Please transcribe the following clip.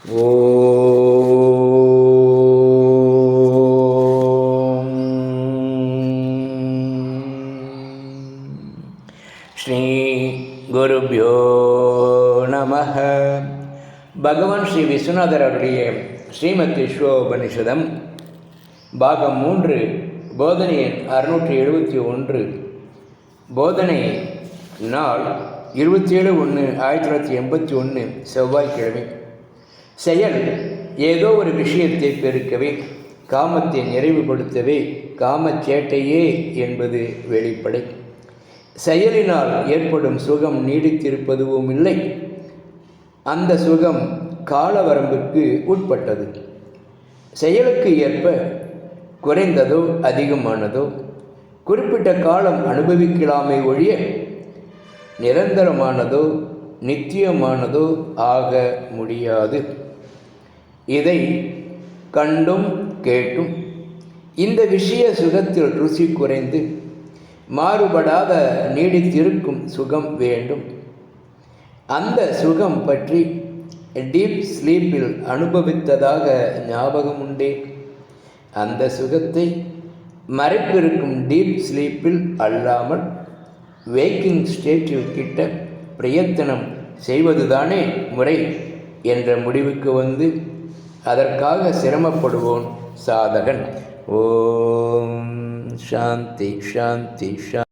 ஸ்ரீ குருபியோ நம பகவான் ஸ்ரீ விஸ்வநாதர் அவருடைய ஸ்ரீமத் விஸ்வோபனிஷதம் பாகம் மூன்று போதனை எண் அறுநூற்றி எழுபத்தி ஒன்று. போதனை நாள் இருபத்தி ஏழு ஒன்று ஆயிரத்தி தொள்ளாயிரத்தி எண்பத்தி ஒன்று செவ்வாய்க்கிழமை. செயல் ஏதோ ஒரு விஷயத்தை பெருக்கவே காமத்தை நிறைவுபடுத்தவே காமச்சேட்டையே என்பது வெளிப்படை. செயலினால் ஏற்படும் சுகம் நீடித்திருப்பதுவும் இல்லை. அந்த சுகம் கால வரம்பிற்கு உட்பட்டது. செயலுக்கு ஏற்ப குறைந்ததோ அதிகமானதோ குறிப்பிட்ட காலம் அனுபவிக்கலாமே ஒழிய நிரந்தரமானதோ நித்தியமானதோ ஆக முடியாது. இதை கண்டும் கேட்டும். இந்த விஷய சுகத்தில் ருசி குறைந்து மாறுபடாத நீடித்திருக்கும் சுகம் வேண்டும். அந்த சுகம் பற்றி டீப் ஸ்லீப்பில் அனுபவித்ததாக ஞாபகம் உண்டே அந்த சுகத்தை மறைப்பிருக்கும் டீப் ஸ்லீப்பில் அல்லாமல் வேக்கிங் ஸ்டேட்டில் கிட்ட பிரயத்தனம் செய்வதுதானே முறை. என்ற முடிவுக்கு வந்து அதற்காக சிரமப்படுவோன் சாதகன். ஓம் சாந்தி சாந்தி ஷா